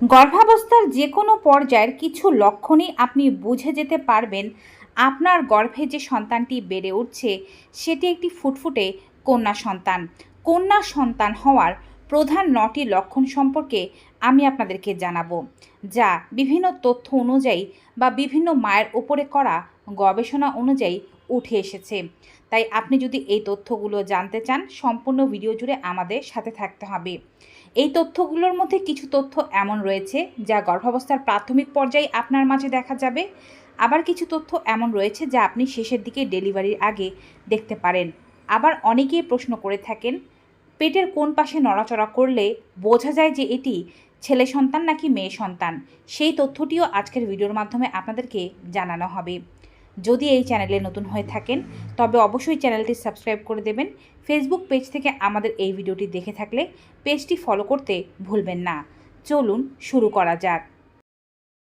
গর্ভাবস্থার যে কোনো পর্যায়ের কিছু লক্ষণই আপনি বুঝে যেতে পারবেন। আপনার গর্ভে যে সন্তানটি বেড়ে উঠছে, সেটি একটি ফুটফুটে কন্যা সন্তান। কন্যা সন্তান হওয়ার প্রধান নটি লক্ষণ সম্পর্কে আমি আপনাদেরকে জানাব, যা বিভিন্ন তথ্য অনুযায়ী বা বিভিন্ন মায়ের ওপরে করা গবেষণা অনুযায়ী উঠে এসেছে। তাই আপনি যদি এই তথ্যগুলো জানতে চান, সম্পূর্ণ ভিডিও জুড়ে আমাদের সাথে থাকতে হবে। এই তথ্যগুলোর মধ্যে কিছু তথ্য এমন রয়েছে যা গর্ভাবস্থার প্রাথমিক পর্যায়ে আপনার মাঝে দেখা যাবে। আবার কিছু তথ্য এমন রয়েছে যা আপনি শেষের দিকে ডেলিভারির আগে দেখতে পারেন। আবার অনেকেই প্রশ্ন করে থাকেন, পেটের কোন পাশে নড়াচড়া করলে বোঝা যায় যে এটি ছেলে সন্তান নাকি মেয়ে সন্তান? সেই তথ্যটিও আজকের ভিডিওর মাধ্যমে আপনাদেরকে জানানো হবে। যদি এই চ্যানেলে নতুন হয়ে থাকেন, তবে অবশ্যই চ্যানেলটি সাবস্ক্রাইব করে দেবেন। ফেসবুক পেজ থেকে আমাদের এই ভিডিওটি দেখে থাকলে পেজটি ফলো করতে ভুলবেন না। চলুন শুরু করা যাক।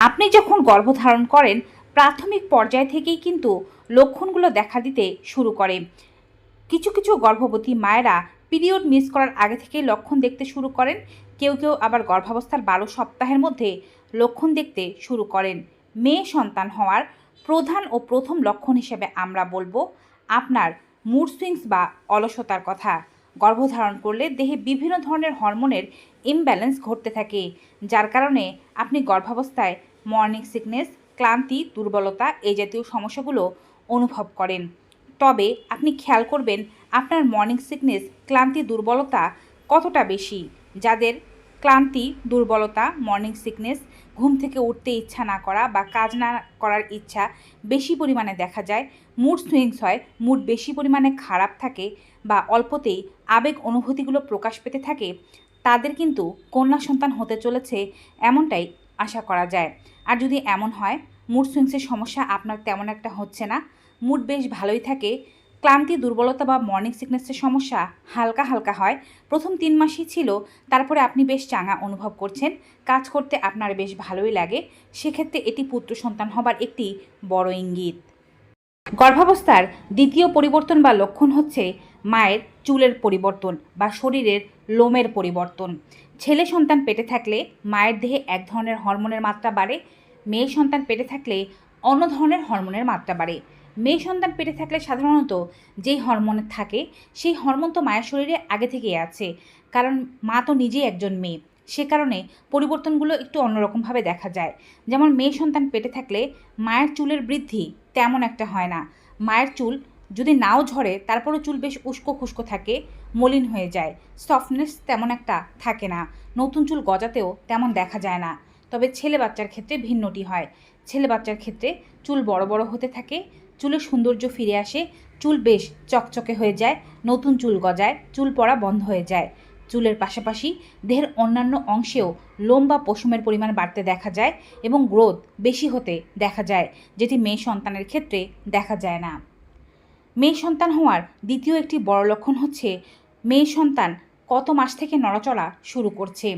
আপনি যখন গর্ভধারণ করেন, প্রাথমিক পর্যায় থেকেই কিন্তু লক্ষণগুলো দেখা দিতে শুরু করে। কিছু কিছু গর্ভবতী মায়েরা পিরিয়ড মিস করার আগে থেকেই লক্ষণ দেখতে শুরু করেন। কেউ কেউ আবার গর্ভাবস্থার বারো সপ্তাহের মধ্যে লক্ষণ দেখতে শুরু করেন। মেয়ে সন্তান হওয়ার প্রধান ও প্রথম লক্ষণ হিসেবে আমরা বলব আপনার মুড সুইংস বা অলসতার কথা। গর্ভধারণ করলে দেহে বিভিন্ন ধরনের হরমোনের ইমব্যালেন্স ঘটতে থাকে, যার কারণে আপনি গর্ভাবস্থায় মর্নিং সিকনেস ক্লান্তি, দুর্বলতা এই জাতীয় সমস্যাগুলো অনুভব করেন। তবে আপনি খেয়াল করবেন আপনার মর্নিং সিকনেস ক্লান্তি, দুর্বলতা কতটা বেশি, যাদের ক্লান্তি, দুর্বলতা মর্নিং সিকনেস ঘুম থেকে উঠতে ইচ্ছা না করা বা কাজ না করার ইচ্ছা বেশি পরিমাণে দেখা যায় মুড সুইংস হয় মুড বেশি পরিমাণে খারাপ থাকে বা অল্পতেই আবেগ অনুভূতিগুলো প্রকাশ পেতে থাকে, তাদের কিন্তু কন্যা সন্তান হতে চলেছে এমনটাই আশা করা যায়। আর যদি এমন হয় মুড সুইংসের সমস্যা আপনার তেমন একটা হচ্ছে না মুড বেশ ভালোই থাকে ক্লান্তি, দুর্বলতা বা মর্নিং সিকনেসের সমস্যা হালকা হালকা হয়। প্রথম তিন মাসই ছিল, তারপরে আপনি বেশ চাঙা অনুভব করছেন। কাজ করতে আপনার বেশ ভালোই লাগে। সেক্ষেত্রে এটি পুত্র সন্তান হবার একটি বড় ইঙ্গিত। গর্ভাবস্থার দ্বিতীয় পরিবর্তন বা লক্ষণ হচ্ছে মায়ের চুলের পরিবর্তন বা শরীরের লোমের পরিবর্তন। ছেলে সন্তান পেটে থাকলে মায়ের দেহে এক ধরনের হরমোনের মাত্রা বাড়ে। মেয়ে সন্তান পেটে থাকলে অন্য ধরনের হরমোনের মাত্রা বাড়ে। মেয়ে সন্তান পেটে থাকলে সাধারণত যেই হরমোন থাকে, সেই হরমোন তো মায়ের শরীরে আগে থেকেই আছে। কারণ মা তো নিজেই একজন মেয়ে। সে কারণে পরিবর্তনগুলো একটু অন্যরকমভাবে দেখা যায়। যেমন মেয়ে সন্তান পেটে থাকলে মায়ের চুলের বৃদ্ধি তেমন একটা হয় না। মায়ের চুল যদি নাও ঝরে, তারপরও চুল বেশ উস্কো খুস্কো থাকে, মলিন হয়ে যায়। সফটনেস তেমন একটা থাকে না। নতুন চুল গজাতেও তেমন দেখা যায় না। তবে ছেলে বাচ্চার ক্ষেত্রে ভিন্নটি হয়। ছেলে বাচ্চার ক্ষেত্রে চুল বড় বড় হতে থাকে চুলের সৌন্দর্য ফিরে আসে, চুল বেশ চকচকে হয়ে যায়, নতুন চুল গজায়, চুল পড়া বন্ধ হয়ে যায়। চুলের পাশাপাশি দেহের অন্যান্য অংশেও লোম বা পশমের পরিমাণ বাড়তে দেখা যায় এবং গ্রোথ বেশি হতে দেখা যায়, যেটি মেয়ে সন্তানের ক্ষেত্রে দেখা যায় না। মেয়ে সন্তান হওয়ার দ্বিতীয় একটি বড় লক্ষণ হচ্ছে মেয়ে সন্তান কত মাস থেকে নড়াচড়া শুরু করছে।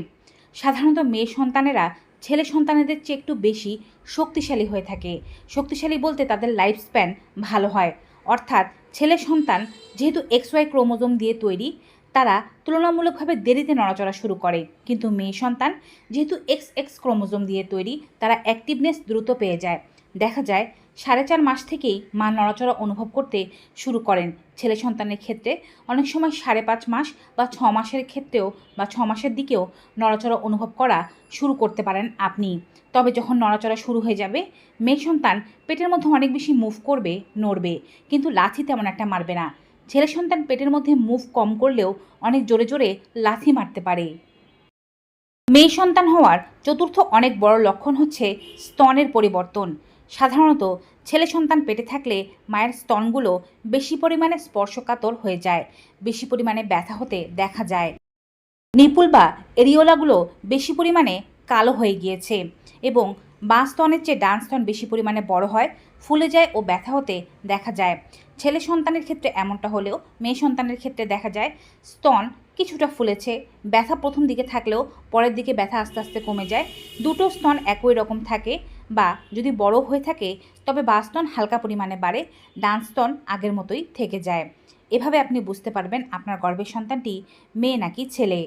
সাধারণত মেয়ে সন্তানেরা ছেলে সন্তানেদের চেয়ে একটু বেশি শক্তিশালী হয়ে থাকে। শক্তিশালী বলতে তাদের লাইফ স্প্যান ভালো হয়। অর্থাৎ ছেলে সন্তান যেহেতু এক্স ওয়াই ক্রোমোজোম দিয়ে তৈরি, তারা তুলনামূলকভাবে দেরিতে নড়াচড়া শুরু করে। কিন্তু মেয়ে সন্তান যেহেতু এক্স এক্স ক্রোমোজোম দিয়ে তৈরি, তারা অ্যাক্টিভনেস দ্রুত পেয়ে যায়। দেখা যায় সাড়ে চার মাস থেকেই মা নড়াচড়া অনুভব করতে শুরু করেন ছেলে সন্তানের ক্ষেত্রে। অনেক সময় সাড়ে পাঁচ মাস বা ছ মাসের ক্ষেত্রেও বা ছ মাসের দিকেও নড়াচড়া অনুভব করা শুরু করতে পারেন আপনি। তবে যখন নড়াচড়া শুরু হয়ে যাবে, মেয়ে সন্তান পেটের মধ্যে অনেক বেশি মুভ করবে, নড়বে। কিন্তু লাথি তেমন একটা মারবে না। ছেলে সন্তান পেটের মধ্যে মুভ কম করলেও অনেক জোরে জোরে লাথি মারতে পারে। মেয়ে সন্তান হওয়ার চতুর্থ অনেক বড় লক্ষণ হচ্ছে স্তনের পরিবর্তন। সাধারণত ছেলে সন্তান পেটে থাকলে মায়ের স্তনগুলো বেশি পরিমাণে স্পর্শকাতর হয়ে যায়, বেশি পরিমাণে ব্যথা হতে দেখা যায়। নিপুল বা এরিওলাগুলো বেশি পরিমাণে কালো হয়ে গিয়েছে এবং বাঁ স্তনের চেয়ে ডান স্তন বেশি পরিমাণে বড় হয়, ফুলে যায় ও ব্যথা হতে দেখা যায়। ছেলে সন্তানের ক্ষেত্রে এমনটা হলেও মেয়ে সন্তানের ক্ষেত্রে দেখা যায়, স্তন কিছুটা ফুলেছে, ব্যথা প্রথম দিকে থাকলেও পরের দিকে ব্যথা আস্তে আস্তে কমে যায়। দুটো স্তন একই রকম থাকে বা যদি বড় হয়ে থাকে, তবে বা স্তন হালকা পরিমাণে বাড়ে, ডান স্তন আগের মতোই থেকে যায়। এভাবে আপনি বুঝতে পারবেন আপনার গর্ভের সন্তানটি মেয়ে নাকি ছেলে।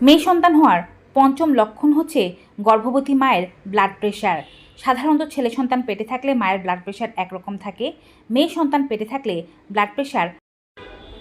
মেয়ে সন্তান হওয়ার পঞ্চম লক্ষণ হচ্ছে গর্ভবতী মায়ের ব্লাড প্রেশার সাধারণত ছেলে সন্তান পেটে থাকলে মায়ের ব্লাড প্রেশার একরকম থাকে, মেয়ে সন্তান পেটে থাকলে ব্লাড প্রেশার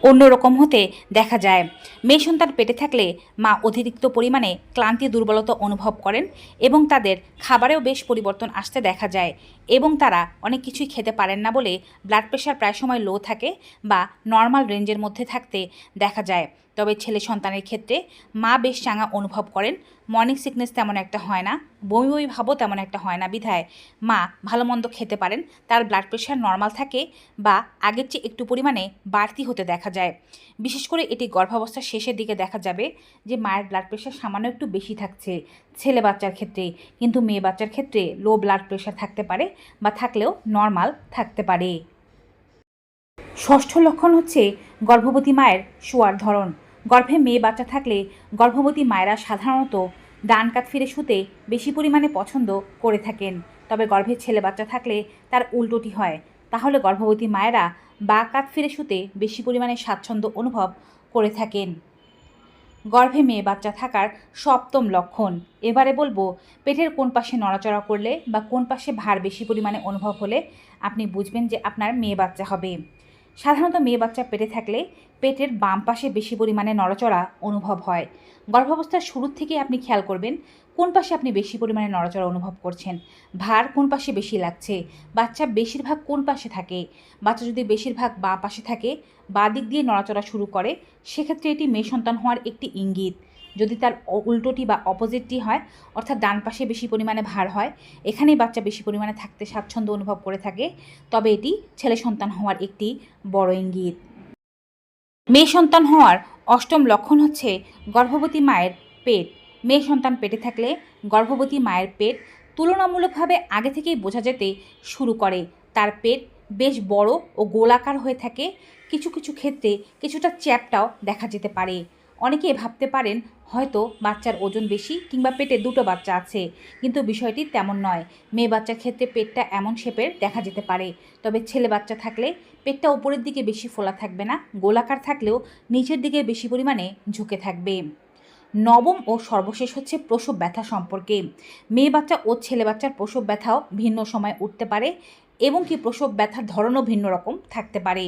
অন্যরকম হতে দেখা যায়। মেয়ে সন্তান পেটে থাকলে মা অতিরিক্ত পরিমাণে ক্লান্তি দুর্বলতা অনুভব করেন এবং তাদের খাবারেও বেশ পরিবর্তন আসতে দেখা যায় এবং তারা অনেক কিছুই খেতে পারেন না বলে ব্লাড প্রেশার প্রায় সময় লো থাকে বা নর্মাল রেঞ্জের মধ্যে থাকতে দেখা যায়। তবে ছেলে সন্তানের ক্ষেত্রে মা বেশ চাঙা অনুভব করেন। মর্নিং সিকনেস তেমন একটা হয় না। বমি বমি ভাবও তেমন একটা হয় না। বিধায় মা ভালো মন্দ খেতে পারেন। তার ব্লাড প্রেশার নর্মাল থাকে বা আগের চেয়ে একটু পরিমাণে বাড়তি হতে দেখা যায়। বিশেষ করে এটি গর্ভাবস্থার শেষের দিকে দেখা যাবে যে মায়ের ব্লাড প্রেশার সামান্য একটু বেশি থাকছে ছেলে বাচ্চার ক্ষেত্রে। কিন্তু মেয়ে বাচ্চার ক্ষেত্রে লো ব্লাড প্রেশার থাকতে পারে বা থাকলেও নর্মাল থাকতে পারে। ষষ্ঠ লক্ষণ হচ্ছে গর্ভবতী মায়ের শোয়ার ধরন। গর্ভে মেয়ে বাচ্চা থাকলে গর্ভবতী মায়েরা সাধারণত ডান কাত ফিরে শুতে বেশি পরিমাণে পছন্দ করে থাকেন। তবে গর্ভে ছেলে বাচ্চা থাকলে তার উল্টোটি হয়। তাহলে গর্ভবতী মায়েরা বা কাত ফিরে শুতে বেশি পরিমাণে স্বাচ্ছন্দ্য অনুভব করে থাকেন। গর্ভে মেয়ে বাচ্চা থাকার সপ্তম লক্ষণ। এবারে বলব, পেটের কোন পাশে নড়াচড়া করলে বা কোন পাশে ভার বেশি পরিমাণে অনুভব হলে আপনি বুঝবেন যে আপনার মেয়ে বাচ্চা হবে। সাধারণত মেয়ে বাচ্চা পেটে থাকলে পেটের বাম পাশে বেশি পরিমাণে নড়াচড়া অনুভব হয়। গর্ভাবস্থার শুরুর থেকে আপনি খেয়াল করবেন, কোন পাশে আপনি বেশি পরিমাণে নড়াচড়া অনুভব করছেন, ভার কোন পাশে বেশি লাগছে, বাচ্চা বেশিরভাগ কোন পাশে থাকে, বাচ্চা যদি বেশিরভাগ বাঁ পাশে থাকে, বাঁ দিক দিয়ে নড়াচড়া শুরু করে, সেক্ষেত্রে এটি মেয়ে সন্তান হওয়ার একটি ইঙ্গিত। যদি তার উল্টোটি বা অপোজিটটি হয়, অর্থাৎ ডান পাশে বেশি পরিমাণে ভার হয়, এখানেই বাচ্চা বেশি পরিমাণে থাকতে স্বাচ্ছন্দ্য অনুভব করে থাকে, তবে এটি ছেলে সন্তান হওয়ার একটি বড় ইঙ্গিত। মেয়ে সন্তান হওয়ার অষ্টম লক্ষণ হচ্ছে গর্ভবতী মায়ের পেট। মেয়ে সন্তান পেটে থাকলে গর্ভবতী মায়ের পেট তুলনামূলকভাবে আগে থেকেই বোঝা যেতে শুরু করে। তার পেট বেশ বড় ও গোলাকার হয়ে থাকে। কিছু কিছু ক্ষেত্রে কিছুটা চ্যাপটাও দেখা যেতে পারে। অনেকে ভাবতে পারেন হয়তো বাচ্চার ওজন বেশি কিংবা পেটে দুটো বাচ্চা আছে, কিন্তু বিষয়টি তেমন নয়। মেয়ে বাচ্চার ক্ষেত্রে পেটটা এমন শেপের দেখা যেতে পারে। তবে ছেলে বাচ্চা থাকলে পেটটা উপরের দিকে বেশি ফোলা থাকবে না, গোলাকার থাকলেও নিচের দিকে বেশি পরিমাণে ঝুঁকে থাকবে। নবম ও সর্বশেষ হচ্ছে প্রসব ব্যথা সম্পর্কে। মেয়ে বাচ্চা ও ছেলে বাচ্চার প্রসব ব্যথাও ভিন্ন সময় উঠতে পারে এবং কি প্রসব ব্যথার ধরনও ভিন্ন রকম থাকতে পারে।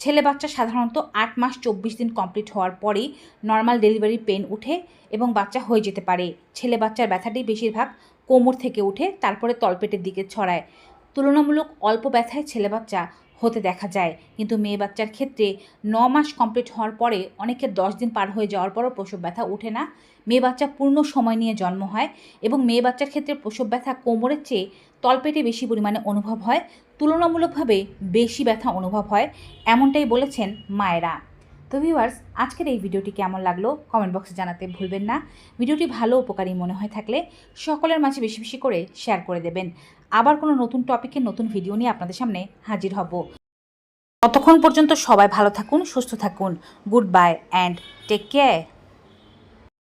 ছেলে বাচ্চা সাধারণত আট মাস চব্বিশ দিন কমপ্লিট হওয়ার পরেই নর্মাল ডেলিভারি পেন উঠে এবং বাচ্চা হয়ে যেতে পারে। ছেলে বাচ্চার ব্যথাটি বেশিরভাগ কোমর থেকে উঠে তারপরে তলপেটের দিকে ছড়ায়। তুলনামূলক অল্প ব্যথায় ছেলে বাচ্চা হতে দেখা যায়। কিন্তু মেয়ে বাচ্চার ক্ষেত্রে ন মাস কমপ্লিট হওয়ার পরে অনেকের দশ দিন পার হয়ে যাওয়ার পরও প্রসব ব্যথা ওঠে না। মেয়ে বাচ্চা পূর্ণ সময় নিয়ে জন্ম হয় এবং মেয়ে বাচ্চার ক্ষেত্রে প্রসব ব্যথা কোমরের চেয়ে তলপেটে বেশি পরিমাণে অনুভব হয়। তুলনামূলকভাবে বেশি ব্যথা অনুভব হয়, এমনটাই বলেছেন মায়েরা। তো ভিউয়ার্স আজকের এই ভিডিওটি কেমন লাগল কমেন্ট বক্সে জানাতে ভুলবেন না। ভিডিওটি ভালো উপকারী মনে হয়ে থাকলে সকলের মাঝে বেশি বেশি করে শেয়ার করে দেবেন। আবার কোনো নতুন টপিকের নতুন ভিডিও নিয়ে আপনাদের সামনে হাজির হব। ততক্ষণ পর্যন্ত সবাই ভালো থাকুন, সুস্থ থাকুন। Goodbye and take care